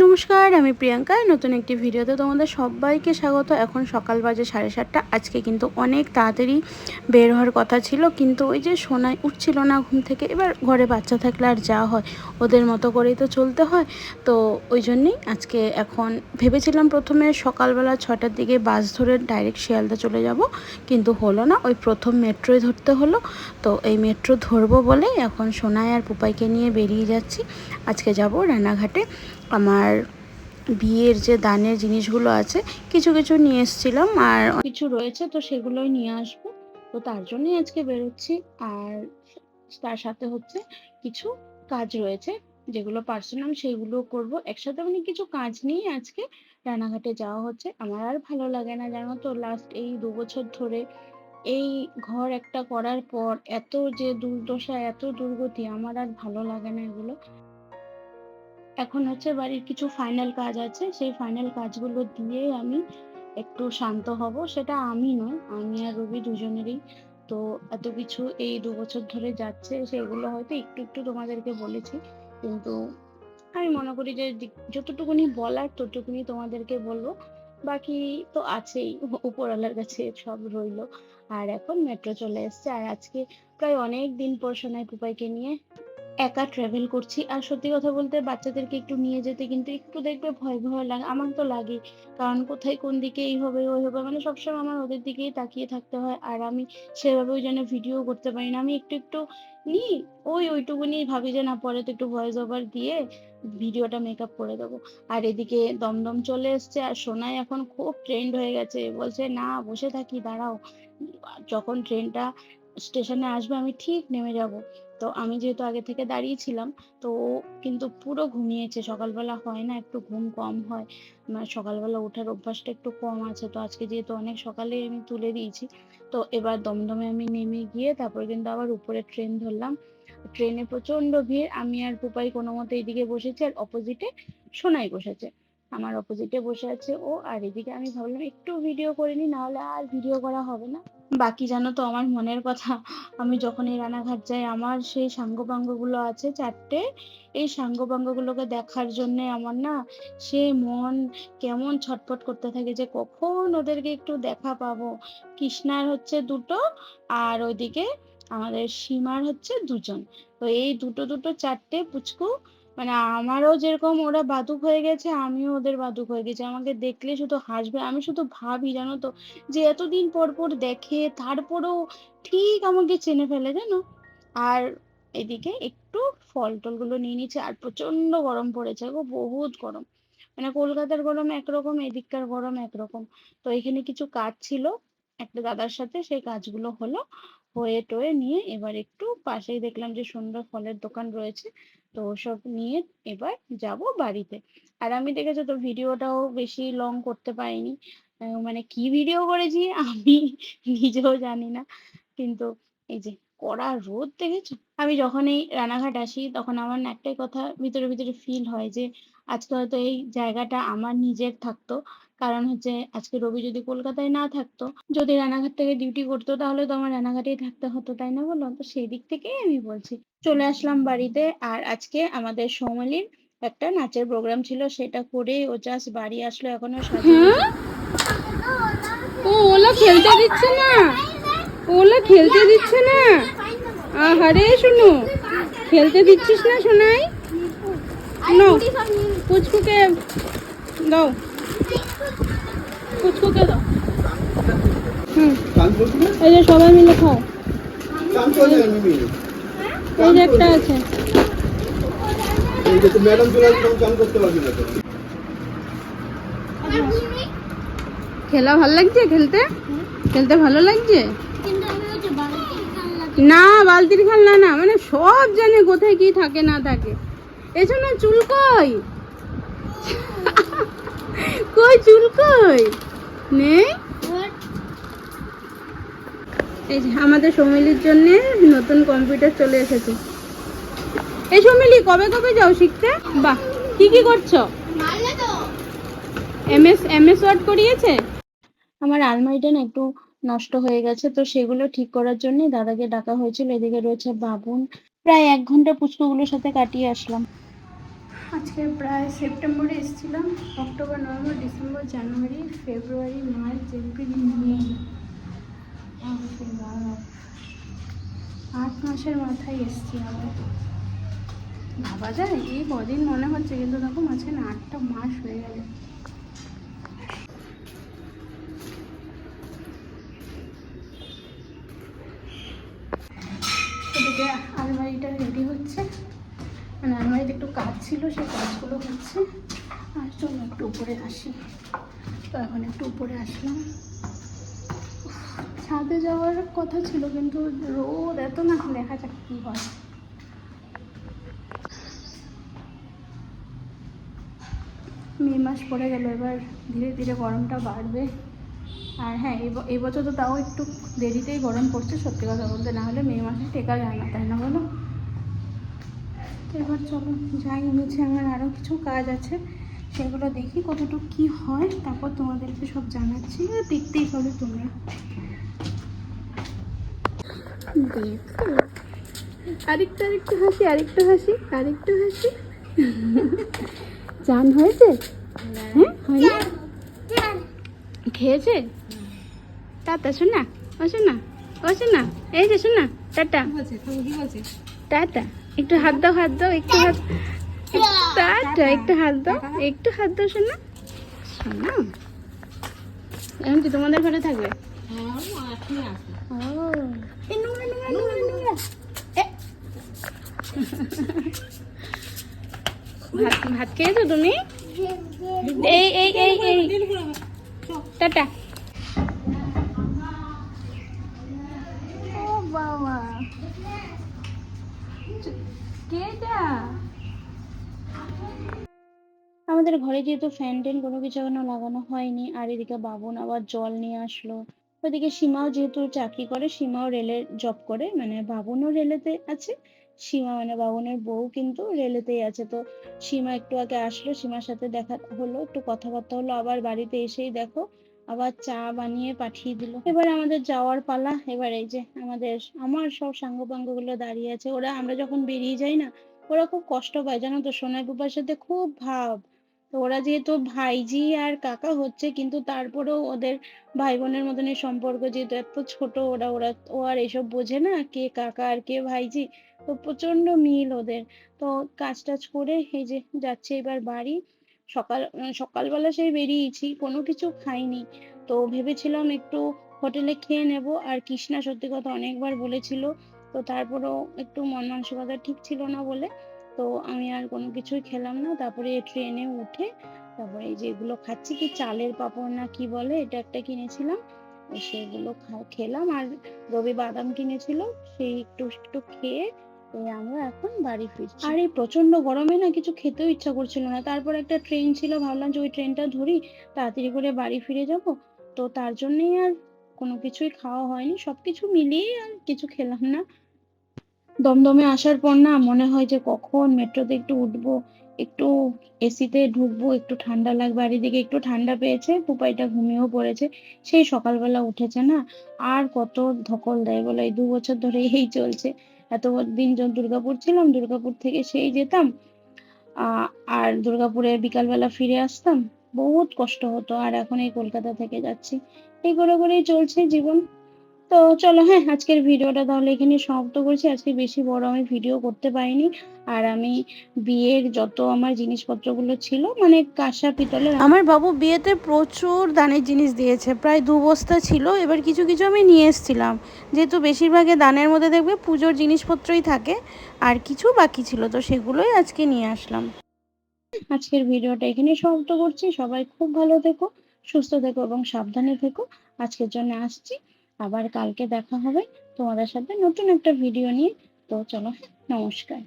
নমস্কার, আমি প্রিয়াঙ্কা। নতুন একটি ভিডিওতে তোমাদের সবাইকে স্বাগত। এখন সকাল বাজে সাড়ে সাতটা। আজকে কিন্তু অনেক তাড়াতাড়ি বের হওয়ার কথা ছিল, কিন্তু ওই যে সোনায় উঠছিল না ঘুম থেকে, এবার ঘরে বাচ্চা থাকলে আর যা হয়, ওদের মতো করেই তো চলতে হয়। তো ওই জন্যেই আজকে এখন ভেবেছিলাম প্রথমে সকালবেলা ছটার দিকে বাস ধরে ডাইরেক্ট শিয়ালদা চলে যাব, কিন্তু হলো না। ওই প্রথম মেট্রোয় ধরতে হলো। তো এই মেট্রো ধরবো বলে এখন সোনায় আর পুপাইকে নিয়ে বেরিয়ে যাচ্ছি। আজকে যাব রানাঘাটে। আমার বিয়ের যে দানের জিনিসগুলো আছে, কিছু কিছু নিয়ে এসেছিলাম আর কিছু রয়েছে তো সেগুলোই নিয়ে আসব। তো তার জন্যই আজকে বেরোচ্ছি আর তার সাথে হচ্ছে কিছু কাজ রয়েছে, যেগুলো পার্সোনাল সেগুলো করব। একসাথে মানে কিছু কাজ নিয়ে আজকে রানাঘাটে যাওয়া হচ্ছে। আমার আর ভালো লাগে না জানো তো লাস্ট এই দু বছর ধরে এই ঘর একটা করার পর এত যে দুর্দশা, এত দুর্গতি, আমার আর ভালো লাগে না এগুলো। এখন হচ্ছে বাড়ির কিছু ফাইনাল কাজ আছে, সেই ফাইনাল কাজগুলো দিয়ে আমি একটু শান্ত হব। সেটা আমি নয় আমি আর রবি দুজনেরই। তো এত কিছু এই দু বছর ধরে যাচ্ছে, সেগুলো হয়তো একটু একটু তোমাদেরকে বলেছি। কিন্তু আমি মনে করি যে যতটুকুনি বলার ততটুকুনি তোমাদেরকে বলব। বাকি তো আছেই, উপরওয়ালার কাছে সব রইল। আর এখন মেট্রো চলে এসেছে। আর আজকে প্রায় অনেক দিন পর সোনাই পুপাইকে নিয়ে একা ট্রাভেল করছি। আর সত্যি কথা বলতে বাচ্চাদেরকে একটু নিয়ে যেতে কিন্তু একটু দেখবে ভয় ভয় লাগে, আমার তো লাগে। কারণ কোথায় কোন দিকে এই হবে, ওই হবে মানে সবসময় আমার ওদের দিকেই তাকিয়ে থাকতে হয়। আর আমি সেভাবে ওই জন্য ভিডিও করতে পারি না। আমি একটু একটু নিই, ওই ওইটুকুনি ভাবি যে না, পরে তো একটু ভয়েস ওভার দিয়ে ভিডিওটা মেকআপ করে দেবো। আর এদিকে দমদম চলে এসছে, আর সোনাই এখন খুব ট্রেন্ড হয়ে গেছে। বলছে, না, বসে থাকি, দাঁড়াও। যখন ট্রেনটা স্টেশনে আসবে, আমি ঠিক নেমে যাব। তো আমি যেহেতু আগে থেকে দাঁড়িয়ে ছিলাম, তো ও কিন্তু পুরো ঘুমিয়েছে। সকালবেলা হয় না, একটু ঘুম কম হয়। সকালবেলা ওঠার অভ্যাসটা একটু কম আছে। তো আজকে যেহেতু অনেক সকালে আমি তুলে দিয়েছি, তো এবার দমদমে আমি নেমে গিয়ে তারপর কিন্তু আবার উপরে ট্রেন ধরলাম। ট্রেনে প্রচণ্ড ভিড়। আমি আর পুপাই কোনো মতো এদিকে বসেছি আর অপোজিটে সোনাই বসেছে। আমার অপোজিটে বসে আছে ও। আর এদিকে আমি ভাবলাম একটু ভিডিও করে নি নাহলে আর ভিডিও করা হবে না। বাকি জানো তো আমার মনের কথা। আমি যখন এই রানাঘাট যাই, আমার সেই সাঙ্গপাঙ্গগুলো আছে চারটে। এই সাঙ্গপাঙ্গ গুলোকে দেখার জন্য আমার না সে মন কেমন ছটফট করতে থাকে যে কখন ওদেরকে একটু দেখা পাবো। কৃষ্ণার হচ্ছে দুটো আর ওইদিকে আমাদের সীমার হচ্ছে দুজন। তো এই দুটো দুটো চারটে পুচকু মানে আমারও যেরকম ওরা বাদুক হয়ে গেছে, আমিও ওদের বাদুক হয়ে গেছি। আমাকে দেখলে শুধু হাসবে। আমি শুধু ভাবি, জানো তো, যে এতদিন পর পর দেখে তারপরেও ঠিক আমাকে চিনে ফেলে, জানো? আর এদিকে একটু ফল টলগুলো নিয়ে নিচ্ছে আর প্রচণ্ড গরম পড়েছে গো, বহুত গরম। মানে কলকাতার গরম একরকম, এদিককার গরম একরকম। তো এখানে কিছু কাজ ছিল, একটা দাদার সাথে, সেই কাজগুলো হলো হয়ে টয়ে নিয়ে এবার একটু পাশেই দেখলাম যে সুন্দর ফলের দোকান রয়েছে। তো ওসব নিয়ে এবার যাব বাড়িতে। আর আমি দেখেছ তো ভিডিওটাও বেশি লং করতে পারিনি। মানে কি ভিডিও করেছি আমি নিজেও জানি না। কিন্তু এই যে কড়া রোদ, দেখেছ? আমি যখনই রানাঘাট আসি, তখন আমার একটাই কথা, ভিতরে ভিতরে ফিল হয় যে আজকে হয়তো এই জায়গাটা আমার নিজের থাকতো। কারণ হচ্ছে আজকে রবি যদি কলকাতায় না থাকতো যদি রানাঘাট থেকে ডিউটি করতো তাহলে তো আমার রানাঘাটেই থাকতে হতো তাই না বলো? তো সেই দিক থেকেই আমি বলছি। চলে আসলাম বাড়িতে আর আজকে আমাদের সৌমালির একটা নাচের প্রোগ্রাম ছিল সেটা করে ও জাস্ট বাড়ি আসলো এখনও সাজিয়ে ও ওলা খেলতে দিচ্ছে না? ওলা খেলতে দিচ্ছে না? আহারে শুনু। খেলতে দিচ্ছিস না শোনাই নো পুচকুকে দাও। পুচকুকে দাও। হুম। এই যে সবাই মিলে খাও। এই যে একটা আছে। ম্যাডাম চলে আসবে তখন চান করতে পারবি না তো খেলা ভালো লাগছে খেলতে? খেলতে ভালো লাগছে? না বালতির খেলনা না। মানে সব জানে কোথায় কি থাকে না থাকে। এসো না চুল কই? কই চুল কই? নেই? এই আমাদের সমিলির জন্য নতুন কম্পিউটার চলে এসেছে। এই সমিলি, কবে কবে যাও শিখতে? বাহ, কি কি করছ? এমএস এমএস ওয়ার্ড করিয়েছে? আমার আলমারিটা না একটু নষ্ট হয়ে গেছে, তো সেগুলো ঠিক করার জন্যই দাদাকে ডাকা হয়েছিল। এদিকে রয়েছে বাবুন। প্রায় এক ঘণ্টা পুচকুগুলোর সাথে কাটিয়ে আসলাম। আজকে প্রায় সেপ্টেম্বরে এসেছিলাম, October, November, December, January, February, March, April, May. আট মাসের মাথায় এসছি আবার ভাবা যায় এই কদিন মনে হচ্ছে, কিন্তু দেখো মাঝখানে আটটা মাস হয়ে গেল। হচ্ছে আলমারিতে একটু কাজ ছিল, সেই কাজগুলো হচ্ছে। আর চলো একটু উপরে আসি। তো এখন একটু উপরে আসলাম। ছাদে যাওয়ার কথা ছিল, কিন্তু রোদ এত না দেখা যাক কী হয়। মে মাস পড়ে গেল, এবার ধীরে ধীরে গরমটা বাড়বে। আর হ্যাঁ ব- তো তাও একটু দেরিতেই গরম পড়ছে, সত্যি কথা বলতে। না হলে মে মাসে টেকা যায় না, তাই না বলো? এবার চলো যাই নিচে আমার আরও কিছু কাজ আছে। সেগুলো দেখি কতটুকু কী হয় তারপর তোমাদেরকে সব জানাচ্ছি। দেখতেই পাবে তোমরা। আরেকটু আরেকটু হাসি আরেকটু হাসি আরেকটু হাসি। চান হয়েছে? হ্যাঁ খেয়েছে? টাটা শোনা ও শোনা ও শোনা এই যে শোনা টাটা। টাটা। একটু হাত দাও হাত দাও একটু হাত টাটা একটু হাত দাও একটু হাত দাও শোনা শোনা এখন কি তোমাদের ঘরে থাকবে। ভাত ভাত খেয়েছো তুমি? এই এই এই এই। টাটা ও বাবা আমাদের ঘরে যেহেতু ফ্যান ট্যান কোনো কিছু এখনও লাগানো হয়নি, আর এদিকে বাবন আবার জল নিয়ে আসলো। ওদিকে সীমাও যেহেতু চাকরি করে, সীমাও রেলে জব করে মানে বাবনও রেলেতে আছে, সীমা মানে বাবনের বউ কিন্তু রেলেতেই আছে। তো সীমা একটু আগে আসলো, সীমার সাথে দেখা হলো, একটু কথাবার্তা হলো, আবার বাড়িতে এসেই দেখো আবার চা বানিয়ে পাঠিয়ে দিল। এবার আমাদের যাওয়ার পালা, এবার এই যে আমাদের, আমার সব সাঙ্গগুলো দাঁড়িয়ে আছে। ওরা, আমরা যখন বেরিয়ে যাই না, ওরা খুব কষ্ট পায়, জানো তো? সোনাই বুবার সাথে খুব ভাব। ওরা যেহেতু ভাইজি আর কাকা হচ্ছে, কিন্তু তারপরেও ওদের ভাই বোনের মতনই সম্পর্ক যেহেতু এত ছোট, ওরা ওরা, ও আর এসব বোঝে না, কে কাকা আর কে ভাইজি। তো প্রচণ্ড মিল ওদের। তো কাজ টাজ করে এই যে যাচ্ছে এবার বাড়ি। সকাল সকালবেলা সেই বেরিয়েছি, কোনো কিছু খাইনি। তো ভেবেছিলাম একটু হোটেলে খেয়ে নেব। আর কৃষ্ণা সত্যি কথা অনেকবার বলেছিল, তো তারপরেও একটু মন মানসিকতা ঠিক ছিল না বলে। তো আমি আর কোনো কিছুই খেলাম না। তারপরে ট্রেনে উঠে, তারপরে এই যে এগুলো খাচ্ছি কি চালের পাঁপড় না কি বলে, এটা একটা কিনেছিলাম। সেগুলো খেলাম। আর রবি বাদাম কিনেছিল, সেই একটু একটু খেয়ে এই আমরা এখন বাড়ি ফিরছি। আর এই প্রচণ্ড গরমে না কিছু খেতেও ইচ্ছা করছিল না। তারপর একটা ট্রেন ছিল, ভাবলাম যে ওই ট্রেনটা ধরি, তাড়াতাড়ি করে বাড়ি ফিরে যাব। তো তার জন্যই আর কোনো কিছুই খাওয়া হয়নি। সবকিছু মিলিয়ে আর কিছু খেলাম না। দমদমে আসার পর না মনে হয় যে কখন মেট্রোতে একটু উঠবো, একটু এসিতে ঢুকবো, একটু ঠান্ডা লাগবে। আর এদিকে একটু ঠান্ডা পেয়েছে পুপাইটা ঘুমিয়েও পড়েছে। সেই সকালবেলা উঠেছে না। আর কত ধকল দেয় বলে? এই দু বছর ধরে এই চলছে। এত দিন দুর্গাপুর ছিলাম, দুর্গাপুর থেকে সেই যেতাম আর দুর্গাপুরে বিকালবেলা ফিরে আসতাম, বহুত কষ্ট হতো, আর এখন এই কলকাতা থেকে যাচ্ছি। এই করে করেই চলছে জীবন। তো চলো হ্যাঁ আজকের ভিডিওটা তাহলে এখানে সমাপ্ত করছি। আজকে বেশি বড় আমি ভিডিও করতে পারিনি। আর আমি বিয়ের যত আমার জিনিসপত্রগুলো ছিল মানে কাঁসা পিতলের আমার বাবু বিয়েতে প্রচুর দানের জিনিস দিয়েছে প্রায় দু বস্তা ছিল। এবার কিছু কিছু আমি নিয়ে এসেছিলাম। যেহেতু বেশিরভাগে দানের মধ্যে দেখবে পুজোর জিনিসপত্রই থাকে আর কিছু বাকি ছিল তো সেগুলোই আজকে নিয়ে আসলাম। আজকের ভিডিওটা এখানে সমাপ্ত করছি। সবাই খুব ভালো থেকো সুস্থ থেকো এবং সাবধানে থেকো। আজকের জন্য আসছি। আবার কালকে দেখা হবে তোমাদের সাথে নতুন একটা ভিডিও নিয়ে। তো চলো নমস্কার।